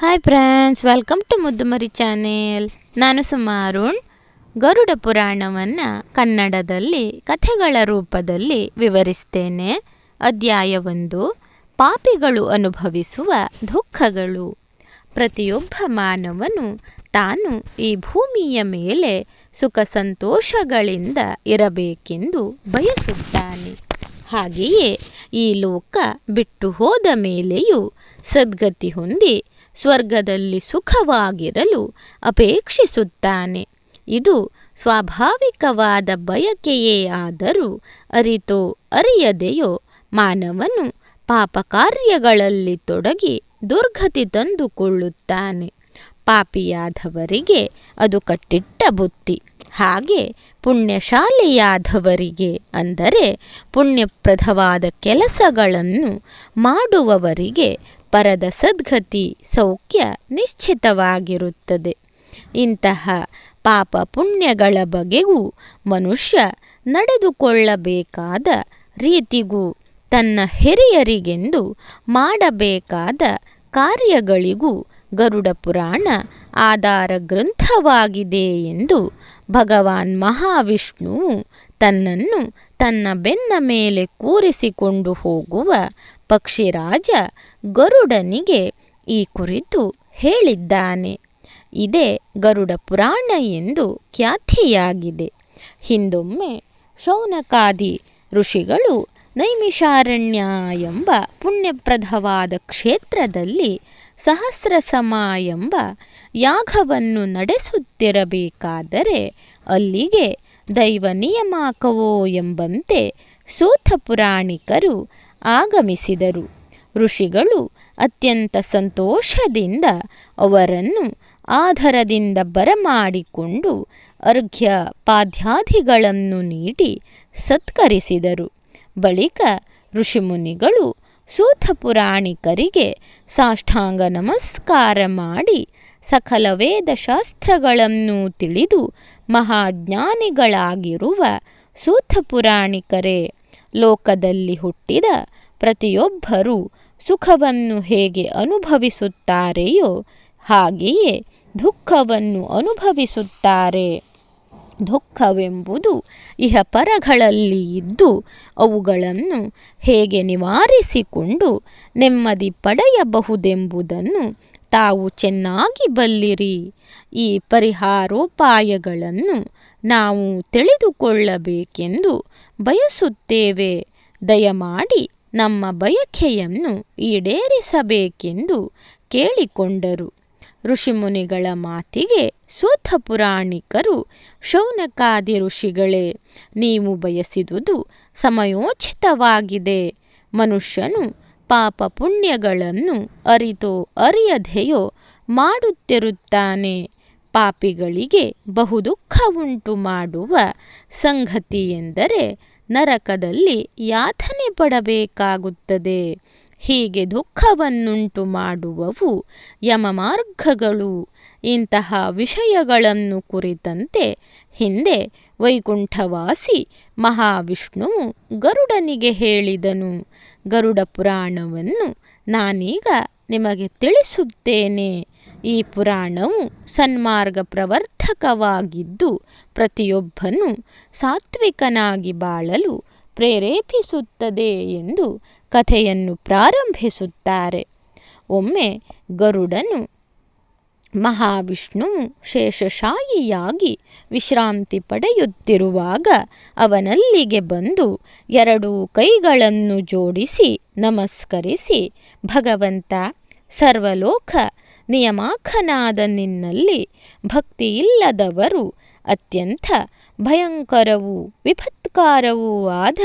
Hi friends welcome to Muddumari channel ನಾನು ಸುಮಾರುಣ್ ಗರುಡ ಪುರಾಣವನ್ನು ಕನ್ನಡದಲ್ಲಿ, ಕಥೆಗಳ ರೂಪದಲ್ಲಿ ವಿವರಿಸ್ತೇನೆ. ಅಧ್ಯಾಯ ಒಂದು, ಪಾಪಿಗಳು ಅನುಭವಿಸುವ ದುಃಖಗಳು. ಪ್ರತಿಯೊಬ್ಬ ಮಾನವನು ತಾನು ಈ ಭೂಮಿಯ ಮೇಲೆ ಸುಖ ಸಂತೋಷಗಳಿಂದ ಇರಬೇಕೆಂದು ಬಯಸುತ್ತಾನೆ. ಹಾಗೆಯೇ ಈ ಲೋಕ ಬಿಟ್ಟು ಹೋದ ಮೇಲೆಯೂ ಸದ್ಗತಿ ಹೊಂದಿ ಸ್ವರ್ಗದಲ್ಲಿ ಸುಖವಾಗಿರಲು ಅಪೇಕ್ಷಿಸುತ್ತಾನೆ. ಇದು ಸ್ವಾಭಾವಿಕವಾದ ಬಯಕೆಯೇ ಆದರೂ ಅರಿತೋ ಅರಿಯದೆಯೋ ಮಾನವನು ಪಾಪ ಕಾರ್ಯಗಳಲ್ಲಿ ತೊಡಗಿ ದುರ್ಗತಿ ತಂದುಕೊಳ್ಳುತ್ತಾನೆ. ಪಾಪಿಯಾದವರಿಗೆ ಅದು ಕಟ್ಟಿಟ್ಟ ಬುತ್ತಿ ಹಾಗೆ ಪುಣ್ಯಶಾಲೆಯಾದವರಿಗೆ ಅಂದರೆ ಪುಣ್ಯಪ್ರದವಾದ ಕೆಲಸಗಳನ್ನು ಮಾಡುವವರಿಗೆ ಪರದ ಸದ್ಗತಿ ಸೌಖ್ಯ ನಿಶ್ಚಿತವಾಗಿರುತ್ತದೆ. ಇಂತಹ ಪಾಪ ಪುಣ್ಯಗಳ ಬಗೆಗೂ ಮನುಷ್ಯ ನಡೆದುಕೊಳ್ಳಬೇಕಾದ ರೀತಿಗೂ ತನ್ನ ಹಿರಿಯರಿಗೆಂದು ಮಾಡಬೇಕಾದ ಕಾರ್ಯಗಳಿಗೂ ಗರುಡ ಪುರಾಣ ಆಧಾರ ಗ್ರಂಥವಾಗಿದೆ ಎಂದು ಭಗವಾನ್ ಮಹಾವಿಷ್ಣುವು ತನ್ನನ್ನು ತನ್ನ ಬೆನ್ನ ಮೇಲೆ ಕೂರಿಸಿಕೊಂಡು ಹೋಗುವ ಪಕ್ಷಿರಾಜ ಗರುಡನಿಗೆ ಈ ಕುರಿತು ಹೇಳಿದ್ದಾನೆ. ಇದೇ ಗರುಡ ಪುರಾಣ ಎಂದು ಖ್ಯಾತಿಯಾಗಿದೆ. ಹಿಂದೊಮ್ಮೆ ಶೌನಕಾದಿ ಋಷಿಗಳು ನೈಮಿಷಾರಣ್ಯ ಎಂಬ ಪುಣ್ಯಪ್ರದವಾದ ಕ್ಷೇತ್ರದಲ್ಲಿ ಸಹಸ್ರ ಸಮ ಎಂಬ ಯಾಗವನ್ನು ನಡೆಸುತ್ತಿರಬೇಕಾದರೆ ಅಲ್ಲಿಗೆ ದೈವ ನಿಯಮಾಕವೋ ಎಂಬಂತೆ ಸೂತ ಪುರಾಣಿಕರು ಆಗಮಿಸಿದರು. ಋಷಿಗಳು ಅತ್ಯಂತ ಸಂತೋಷದಿಂದ ಅವರನ್ನು ಆಧರದಿಂದ ಬರಮಾಡಿಕೊಂಡು ಅರ್ಘ್ಯ ಪಾದ್ಯಾದಿಗಳನ್ನು ನೀಡಿ ಸತ್ಕರಿಸಿದರು. ಬಳಿಕ ಋಷಿಮುನಿಗಳು ಸೂತ ಪುರಾಣಿಕರಿಗೆ ಸಾಷ್ಟಾಂಗ ನಮಸ್ಕಾರ ಮಾಡಿ ಸಕಲ ವೇದಶಾಸ್ತ್ರಗಳನ್ನು ತಿಳಿದು ಮಹಾಜ್ಞಾನಿಗಳಾಗಿರುವ ಸೂತ ಪುರಾಣಿಕರೇ, ಲೋಕದಲ್ಲಿ ಹುಟ್ಟಿದ ಪ್ರತಿಯೊಬ್ಬರೂ ಸುಖವನ್ನು ಹೇಗೆ ಅನುಭವಿಸುತ್ತಾರೆಯೋ ಹಾಗೆಯೇ ದುಃಖವನ್ನು ಅನುಭವಿಸುತ್ತಾರೆ. ದುಃಖವೆಂಬುದು ಇಹ ಪರಗಳಲ್ಲಿ ಇದ್ದು ಅವುಗಳನ್ನು ಹೇಗೆ ನಿವಾರಿಸಿಕೊಂಡು ನೆಮ್ಮದಿ ಪಡೆಯಬಹುದೆಂಬುದನ್ನು ತಾವು ಚೆನ್ನಾಗಿ ಬಲ್ಲಿರಿ. ಈ ಪರಿಹಾರೋಪಾಯಗಳನ್ನು ನಾವು ತಿಳಿದುಕೊಳ್ಳಬೇಕೆಂದು ಬಯಸುತ್ತೇವೆ. ದಯಮಾಡಿ ನಮ್ಮ ಬಯಕೆಯನ್ನು ಈಡೇರಿಸಬೇಕೆಂದು ಕೇಳಿಕೊಂಡರು. ಋಷಿಮುನಿಗಳ ಮಾತಿಗೆ ಸೂತ ಪುರಾಣಿಕರು, ಶೌನಕಾದಿ ಋಷಿಗಳೇ, ನೀವು ಬಯಸಿದುದು ಸಮಯೋಚಿತವಾಗಿದೆ. ಮನುಷ್ಯನು ಪಾಪ ಪುಣ್ಯಗಳನ್ನು ಅರಿತೋ ಅರಿಯದೆಯೋ ಮಾಡುತ್ತಿರುತ್ತಾನೆ. ಪಾಪಿಗಳಿಗೆ ಬಹುದುಃಖ ಉಂಟು ಮಾಡುವ ಸಂಗತಿ ಎಂದರೆ ನರಕದಲ್ಲಿ ಯಾತನೆ ಪಡಬೇಕಾಗುತ್ತದೆ. ಹೀಗೆ ದುಃಖವನ್ನುಂಟು ಮಾಡುವವು ಯಮಮಾರ್ಗಗಳು. ಇಂತಹ ವಿಷಯಗಳನ್ನು ಕುರಿತಂತೆ ಹಿಂದೆ ವೈಕುಂಠವಾಸಿ ಮಹಾವಿಷ್ಣುವು ಗರುಡನಿಗೆ ಹೇಳಿದನು. ಗರುಡ ಪುರಾಣವನ್ನು ನಾನೀಗ ನಿಮಗೆ ತಿಳಿಸುತ್ತೇನೆ. ಈ ಪುರಾಣವು ಸನ್ಮಾರ್ಗ ಪ್ರವರ್ತಕವಾಗಿದ್ದು ಪ್ರತಿಯೊಬ್ಬನು ಸಾತ್ವಿಕನಾಗಿ ಬಾಳಲು ಪ್ರೇರೇಪಿಸುತ್ತದೆ ಎಂದು ಕಥೆಯನ್ನು ಪ್ರಾರಂಭಿಸುತ್ತಾರೆ. ಒಮ್ಮೆ ಗರುಡನು ಮಹಾವಿಷ್ಣು ಶೇಷಶಾಯಿಯಾಗಿ ವಿಶ್ರಾಂತಿ ಪಡೆಯುತ್ತಿರುವಾಗ ಅವನಲ್ಲಿಗೆ ಬಂದು ಎರಡೂ ಕೈಗಳನ್ನು ಜೋಡಿಸಿ ನಮಸ್ಕರಿಸಿ, ಭಗವಂತ ಸರ್ವಲೋಕ ನಿಯಮಾಖನಾದ ನಿನ್ನಲ್ಲಿ ಭಕ್ತಿಯಿಲ್ಲದವರು ಅತ್ಯಂತ ಭಯಂಕರವೂ ವಿಪತ್ಕಾರವೂ ಆದ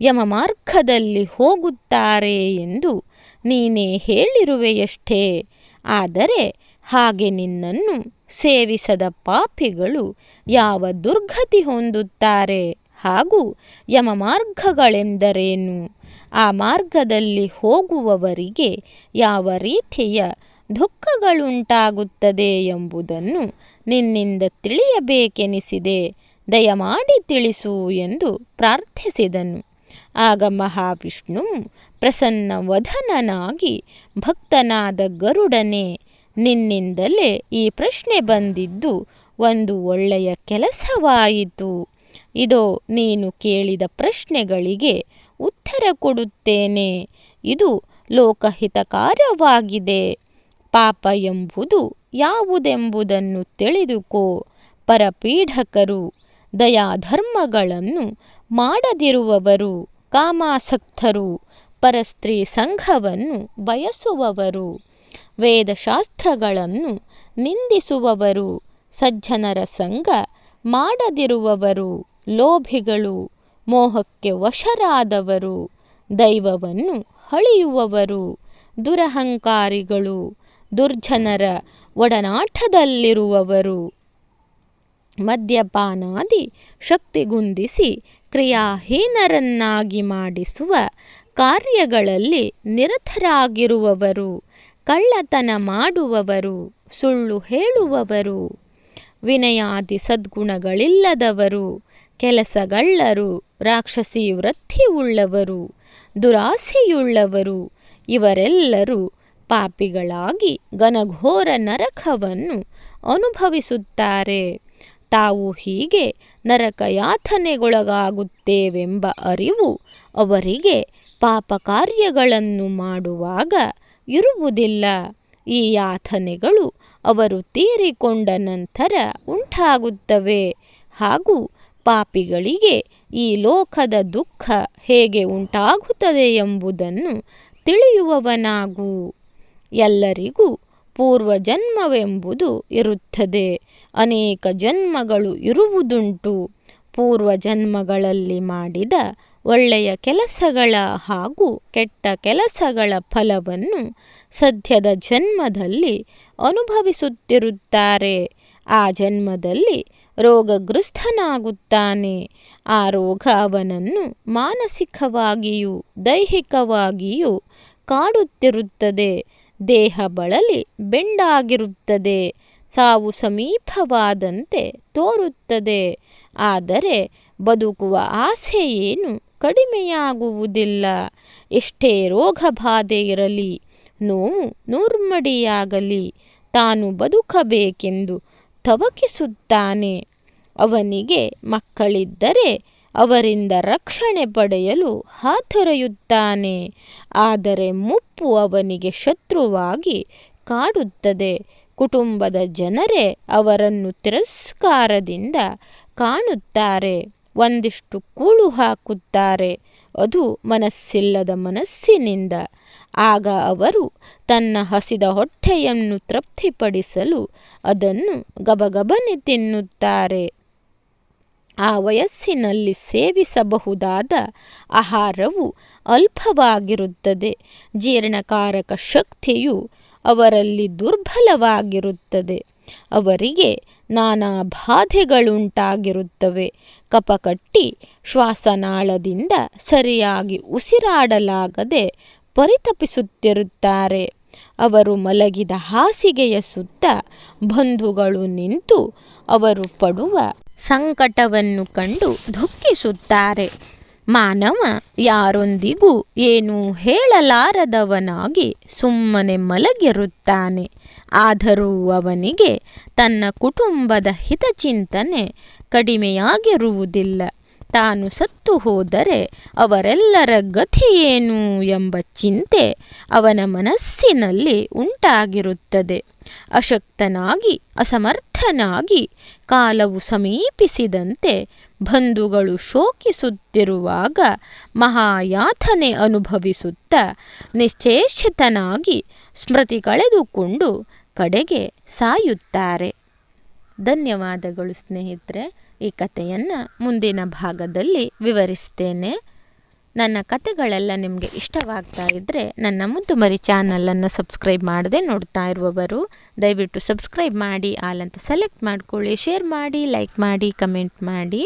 ಯಮಮಾರ್ಗದಲ್ಲಿ ಹೋಗುತ್ತಾರೆ ಎಂದು ನೀನೇ ಹೇಳಿರುವೆಯಷ್ಟೇ. ಆದರೆ ಹಾಗೆ ನಿನ್ನನ್ನು ಸೇವಿಸದ ಪಾಪಿಗಳು ಯಾವ ದುರ್ಗತಿ ಹೊಂದುತ್ತಾರೆ? ಹಾಗೂ ಯಮಮಾರ್ಗಗಳೆಂದರೇನು? ಆ ಮಾರ್ಗದಲ್ಲಿ ಹೋಗುವವರಿಗೆ ಯಾವ ರೀತಿಯ ದುಃಖಗಳುಂಟಾಗುತ್ತದೆ ಎಂಬುದನ್ನು ನಿನ್ನಿಂದ ತಿಳಿಯಬೇಕೆನಿಸಿದೆ. ದಯಮಾಡಿ ತಿಳಿಸು ಎಂದು ಪ್ರಾರ್ಥಿಸಿದನು. ಆಗ ಮಹಾವಿಷ್ಣು ಪ್ರಸನ್ನ ವಧನನಾಗಿ ಭಕ್ತನಾದ ಗರುಡನೆ, ನಿನ್ನಿಂದಲೇ ಈ ಪ್ರಶ್ನೆ ಬಂದಿದ್ದು ಒಂದು ಒಳ್ಳೆಯ ಕೆಲಸವಾಯಿತು. ಇದು, ನೀನು ಕೇಳಿದ ಪ್ರಶ್ನೆಗಳಿಗೆ ಉತ್ತರ ಕೊಡುತ್ತೇನೆ. ಇದು ಲೋಕಹಿತಕಾರವಾಗಿದೆ ಪಾಪ ಎಂಬುದು ಯಾವುದೆಂಬುದನ್ನು ತಿಳಿದುಕೋ. ಪರಪೀಢಕರು ದಯಾಧರ್ಮಗಳನ್ನು ಮಾಡದಿರುವವರು, ಕಾಮಾಸಕ್ತರು, ಪರಸ್ತ್ರೀ ಸಂಘವನ್ನು ಬಯಸುವವರು, ವೇದಶಾಸ್ತ್ರಗಳನ್ನು ನಿಂದಿಸುವವರು, ಸಜ್ಜನರ ಸಂಘ ಮಾಡದಿರುವವರು, ಲೋಭಿಗಳು, ಮೋಹಕ್ಕೆ ವಶರಾದವರು, ದೈವವನ್ನು ಹಳಿಯುವವರು ದುರಹಂಕಾರಿಗಳು ದುರ್ಜನರ ಒಡನಾಟದಲ್ಲಿರುವವರು. ಮದ್ಯಪಾನಾದಿ ಶಕ್ತಿಗುಂದಿಸಿ ಕ್ರಿಯಾಹೀನರನ್ನಾಗಿ ಮಾಡಿಸುವ ಕಾರ್ಯಗಳಲ್ಲಿ ನಿರತರಾಗಿರುವವರು, ಕಳ್ಳತನ ಮಾಡುವವರು, ಸುಳ್ಳು ಹೇಳುವವರು, ವಿನಯಾದಿ ಸದ್ಗುಣಗಳಿಲ್ಲದವರು, ಕೆಲಸಗಳ್ಳರು, ರಾಕ್ಷಸಿ ವೃತ್ತಿಯುಳ್ಳವರು ದುರಾಸೆಯುಳ್ಳವರು, ಇವರೆಲ್ಲರೂ ಪಾಪಿಗಳಾಗಿ ಘನಘೋರ ನರಕವನ್ನು ಅನುಭವಿಸುತ್ತಾರೆ. ತಾವು ಹೀಗೆ ನರಕಯಾತನೆಗೊಳಗಾಗುತ್ತೇವೆಂಬ ಅರಿವು ಅವರಿಗೆ ಪಾಪ ಕಾರ್ಯಗಳನ್ನು ಮಾಡುವಾಗ ಇರುವುದಿಲ್ಲ. ಈ ಯಾತನೆಗಳು ಅವರು ತೀರಿಕೊಂಡ ನಂತರ ಉಂಟಾಗುತ್ತವೆ. ಹಾಗೂ ಪಾಪಿಗಳಿಗೆ ಈ ಲೋಕದ ದುಃಖ ಹೇಗೆ ಉಂಟಾಗುತ್ತದೆ ಎಂಬುದನ್ನು ತಿಳಿಯುವವನಾಗು. ಎಲ್ಲರಿಗೂ ಪೂರ್ವ ಜನ್ಮವೆಂಬುದು ಇರುತ್ತದೆ. ಅನೇಕ ಜನ್ಮಗಳು ಇರುವುದುಂಟು. ಪೂರ್ವ ಜನ್ಮಗಳಲ್ಲಿ ಮಾಡಿದ ಒಳ್ಳೆಯ ಕೆಲಸಗಳ ಹಾಗೂ ಕೆಟ್ಟ ಕೆಲಸಗಳ ಫಲವನ್ನು ಸದ್ಯದ ಜನ್ಮದಲ್ಲಿ ಅನುಭವಿಸುತ್ತಿರುತ್ತಾರೆ. ಆ ಜನ್ಮದಲ್ಲಿ ರೋಗಗ್ರಸ್ತನಾಗುತ್ತಾನೆ ಆ ರೋಗ ಅವನನ್ನು ಮಾನಸಿಕವಾಗಿಯೂ ದೈಹಿಕವಾಗಿಯೂ ಕಾಡುತ್ತಿರುತ್ತದೆ. ದೇಹ ಬಳಲಿ ಬೆಂಡಾಗಿರುತ್ತದೆ, ಸಾವು ಸಮೀಪವಾದಂತೆ ತೋರುತ್ತದೆ. ಆದರೆ ಬದುಕುವ ಆಸೆ ಏನು ಕಡಿಮೆಯಾಗುವುದಿಲ್ಲ. ಎಷ್ಟೇ ರೋಗ ಬಾಧೆ ಇರಲಿ, ನೋವು ನೂರ್ಮಡಿಯಾಗಲಿ, ತಾನು ಬದುಕಬೇಕೆಂದು ತವಕಿಸುತ್ತಾನೆ. ಅವನಿಗೆ ಮಕ್ಕಳಿದ್ದರೆ ಅವರಿಂದ ರಕ್ಷಣೆ ಪಡೆಯಲು ಹಾತೊರೆಯುತ್ತಾನೆ. ಆದರೆ ಮುಪ್ಪು ಅವನಿಗೆ ಶತ್ರುವಾಗಿ ಕಾಡುತ್ತದೆ. ಕುಟುಂಬದ ಜನರೇ ಅವರನ್ನು ತಿರಸ್ಕಾರದಿಂದ ಕಾಣುತ್ತಾರೆ. ಒಂದಿಷ್ಟು ಕೂಳು ಹಾಕುತ್ತಾರೆ. ಅದು ಮನಸ್ಸಿಲ್ಲದ ಮನಸ್ಸಿನಿಂದ. ಆಗ ಅವರು ತನ್ನ ಹಸಿದ ಹೊಟ್ಟೆಯನ್ನು ತೃಪ್ತಿಪಡಿಸಲು ಅದನ್ನು ಗಬಗಬನೆ ತಿನ್ನುತ್ತಾರೆ. ಆ ವಯಸ್ಸಿನಲ್ಲಿ ಸೇವಿಸಬಹುದಾದ ಆಹಾರವು ಅಲ್ಪವಾಗಿರುತ್ತದೆ. ಜೀರ್ಣಕಾರಕ ಶಕ್ತಿಯು ಅವರಲ್ಲಿ ದುರ್ಬಲವಾಗಿರುತ್ತದೆ. ಅವರಿಗೆ ನಾನಾ ಬಾಧೆಗಳುಂಟಾಗಿರುತ್ತವೆ. ಕಪಕಟ್ಟಿ ಶ್ವಾಸನಾಳದಿಂದ ಸರಿಯಾಗಿ ಉಸಿರಾಡಲಾಗದೆ ಪರಿತಪಿಸುತ್ತಿರುತ್ತಾರೆ. ಅವರು ಮಲಗಿದ ಹಾಸಿಗೆಯ ಸುತ್ತ ಬಂಧುಗಳು ನಿಂತು ಅವರು ಪಡುವ ಸಂಕಟವನ್ನು ಕಂಡು ದುಃಖಿಸುತ್ತಾರೆ. ಮಾನವ ಯಾರೊಂದಿಗೂ ಏನೂ ಹೇಳಲಾರದವನಾಗಿ ಸುಮ್ಮನೆ ಮಲಗಿರುತ್ತಾನೆ. ಆದರೂ ಅವನಿಗೆ ತನ್ನ ಕುಟುಂಬದ ಹಿತಚಿಂತನೆ ಕಡಿಮೆಯಾಗಿರುವುದಿಲ್ಲ. ತಾನು ಸತ್ತು ಹೋದರೆ ಅವರೆಲ್ಲರ ಗತಿಯೇನು ಎಂಬ ಚಿಂತೆ ಅವನ ಮನಸ್ಸಿನಲ್ಲಿ ಉಂಟಾಗಿರುತ್ತದೆ. ಅಶಕ್ತನಾಗಿ ಅಸಮರ್ಥನಾಗಿ ಕಾಲವು ಸಮೀಪಿಸಿದಂತೆ ಬಂಧುಗಳು ಶೋಕಿಸುತ್ತಿರುವಾಗ ಮಹಾಯಾತನೆ ಅನುಭವಿಸುತ್ತಾ ನಿಶ್ಚೇಷಿತನಾಗಿ ಸ್ಮೃತಿ ಕಳೆದುಕೊಂಡು ಕಡೆಗೆ ಸಾಯುತ್ತಾರೆ. ಧನ್ಯವಾದಗಳು ಸ್ನೇಹಿತರೆ. ಈ ಕಥೆಯನ್ನು ಮುಂದಿನ ಭಾಗದಲ್ಲಿ ವಿವರಿಸ್ತೇನೆ. ನನ್ನ ಕತೆಗಳೆಲ್ಲ ನಿಮಗೆ ಇಷ್ಟವಾಗ್ತಾ ಇದ್ದರೆ ನನ್ನ ಮುದ್ದುಮರಿ ಚಾನಲನ್ನು ಸಬ್ಸ್ಕ್ರೈಬ್ ಮಾಡದೆ ನೋಡ್ತಾ ಇರುವವರು, ದಯವಿಟ್ಟು ಸಬ್ಸ್ಕ್ರೈಬ್ ಮಾಡಿ, ಆಲ್ ಅಂತ ಸೆಲೆಕ್ಟ್ ಮಾಡಿಕೊಳ್ಳಿ ಶೇರ್ ಮಾಡಿ ಲೈಕ್ ಮಾಡಿ ಕಮೆಂಟ್ ಮಾಡಿ.